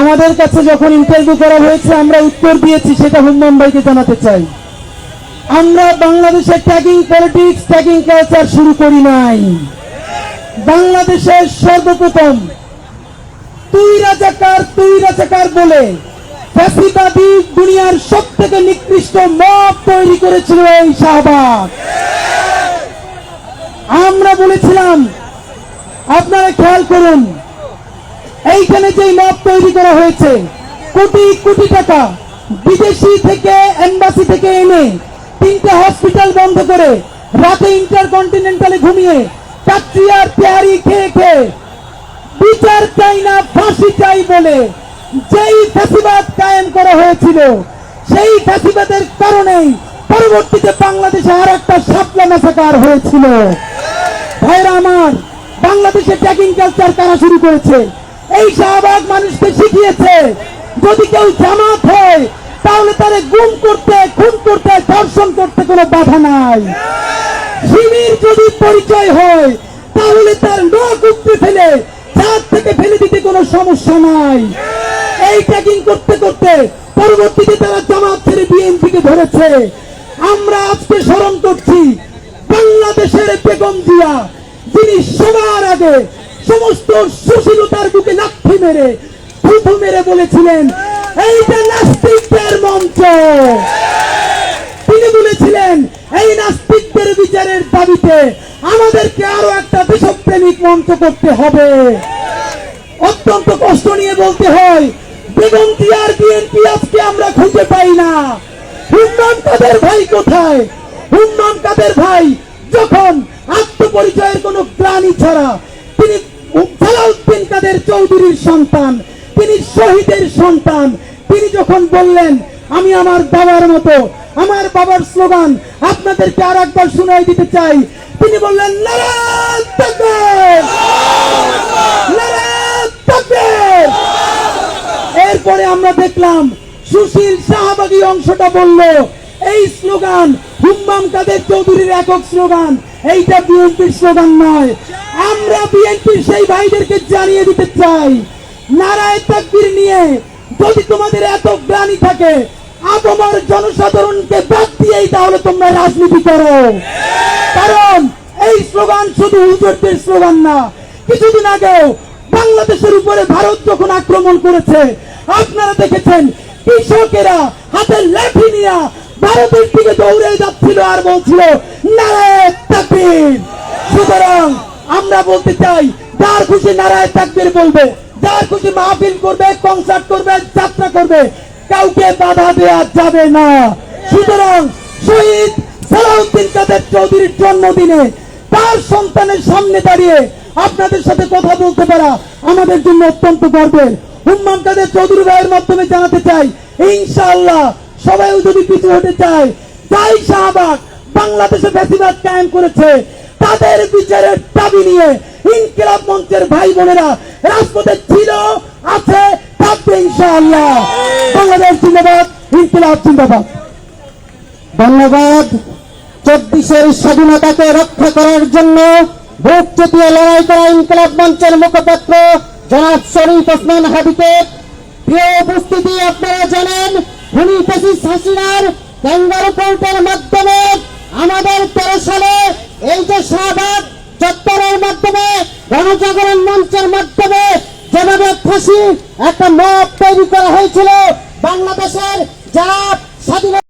আমাদের কাছে যখন ইন্টারভিউ করা হয়েছে, আমরা উত্তর দিয়েছি, সেটা হুম্মান ভাইকে জানাতে চাই। আমরা বাংলাদেশে ট্যাগিং পলিটিক্স ট্যাগিং কালচার শুরু করি নাই। বাংলাদেশের সর্বপ্রথম, তুই রাজাকার তুই রাজাকার বলে ফ্যাসিবাদী দুনিয়ার সব থেকে নিকৃষ্ট মত তৈরি করেছিল এই শাহবাগ। আমরা বলেছিলাম, আপনারা খেয়াল করুন এইখানে যে মত তৈরি করা হয়েছে, কোটি কোটি টাকা বিদেশি থেকে এম্বাসি থেকে এনে তিনটা হসপিটাল বন্ধ করে রাতে ইন্টারকন্টিনেন্টালে ঘুমিয়ে কাট্রিয়ার পেয়ারি খেয়ে খেয়ে বিচার চাই না, ফাঁসি চাই বলে যেই ফ্যাসিবাদ কায়েম করা হয়েছিল, সেই ফ্যাসিবাদের কারণেই পরবর্তীতে বাংলাদেশে আর একটা সাপলা মাসাকার হয়েছিল। ভাইরা আমার, বাংলাদেশে ট্যাগিং কালচার কারা শুরু করেছে? এই শাহবাগ মানুষকে শিখিয়েছে, যদি কেউ জামাত হয়, তাহলে তারে গুম করতে, খুন করতে, ধর্ষণ করতে কোনো বাধা নাই। শিবির যদি পরিচয় হয়, তাহলে তার নখ উপড়ে ফেলে চাঁদ থেকে ফেলে দিতে কোনো সমস্যা নাই। এই ট্যাগিং করতে করতে পরবর্তীতে তারা জামাত ছেড়ে বিএনপিকে ধরেছে। আমরা আজকে স্মরণ করছি, বাংলাদেশের বেগম জিয়া, যিনি সবার আগে সমস্ত সুশীলতার বুকে লাঠি মেরে থুথু মেরে বলেছিলেন এইটা নাস্তিকদের মঞ্চ। তিনি বলেছিলেন, এই নাস্তিকদের বিচারের দাবিতে আমাদেরকে আরও একটা দেশপ্রেমিক মঞ্চ করতে হবে। অত্যন্ত কষ্ট নিয়ে বলতে হয়, বেগম জিয়ার বিএনপি আজকে আমরা খুঁজে পাই না। হুম্মান কাদের ভাই কোথায়? হুম্মান কাদের ভাই যখন আত্মপরিচয়ের কোনো গ্লানি ছাড়া তিনি সালাউদ্দিন চৌধুরীর সন্তান, তিনি শহীদের সন্তান। তিনি যখন বললেন, আমি আমার বাবার মতো, আমার বাবার স্লোগান আপনাদেরকে আর একবার শুনাই দিতে চাই, তিনি বললেন! এরপরে আমরা দেখলাম, সুশীল শাহবাগী অংশটা বলল, এই স্লোগান হুম্মাম কাদের চৌধুরীর একক স্লোগান। এইটা বিএনপির স্লোগান নয়। আমরা বিএনপির সেই ভাইদেরকে জানিয়ে দিতে চাই। নারায় তাকবীর নিয়ে যদি তোমাদের এত গ্লানি থাকে আপামর জনসাধারণকে বাদ দিয়েই তাহলে তোমরা রাজনীতি করো। কারণ এই স্লোগান শুধু হুজুরদের স্লোগান না, কিছুদিন আগেও বাংলাদেশের উপরে ভারত যখন আক্রমণ করেছে, আপনারা দেখেছেন কৃষকেরা হাতে লাঠি নিয়ে ভারতের দিকে দৌড়ে যাচ্ছিল আর বলছিল তাকবীর। সুতরাং আমরা বলতে চাই, যার খুশি তাকবীর বলবে, যার খুশি মাহফিল করবে কনসার্ট করবে, যাত্রা করবে, কাউকে বাধা দেওয়া যাবে না। সুতরাং শহীদ সালাউদ্দিন কাদের চৌধুরীর জন্মদিনে তার সন্তানের সামনে দাঁড়িয়ে আপনাদের সাথে কথা বলতে পারা আমাদের জন্য অত্যন্ত গর্বের। হুম্মান কাদের চৌধুরী ভাইয়ের মাধ্যমে জানাতে চাই, ইনশাআল্লাহ সবাই যদি পিছু হতে চায় যাই শাহবাগ বাংলাদেশে বেশিরভাগ কায়েম করেছে। তাদের বিচারের দাবি নিয়ে ইনকিলাব মঞ্চের ভাই বোনেরা রাজপথে ছিল, আছে, থাকবে ইনশাআল্লাহ। বাংলাদেশ জিন্দাবাদ, ইনকিলাব জিন্দাবাদ। ধন্যবাদ। চব্বিশের স্বাধীনতাকে রক্ষা করার জন্য বুক চেপিয়ে লড়াই করা ইনকলাব মঞ্চের মুখপাত্র জনাব শরীফ ওসমান হাদিকে প্রিয় উপস্থিতি, আপনারা জানেন ফেসিস হাসিনার ক্যাঙ্গারু মাধ্যমে আমাদের তেরো সালে এই যে শাহবাগ চত্বরের মাধ্যমে গণজাগরণ মঞ্চের মাধ্যমে যেভাবে ফাঁসি একটা মত তৈরি করা হয়েছিল, বাংলাদেশের যারা স্বাধীনতা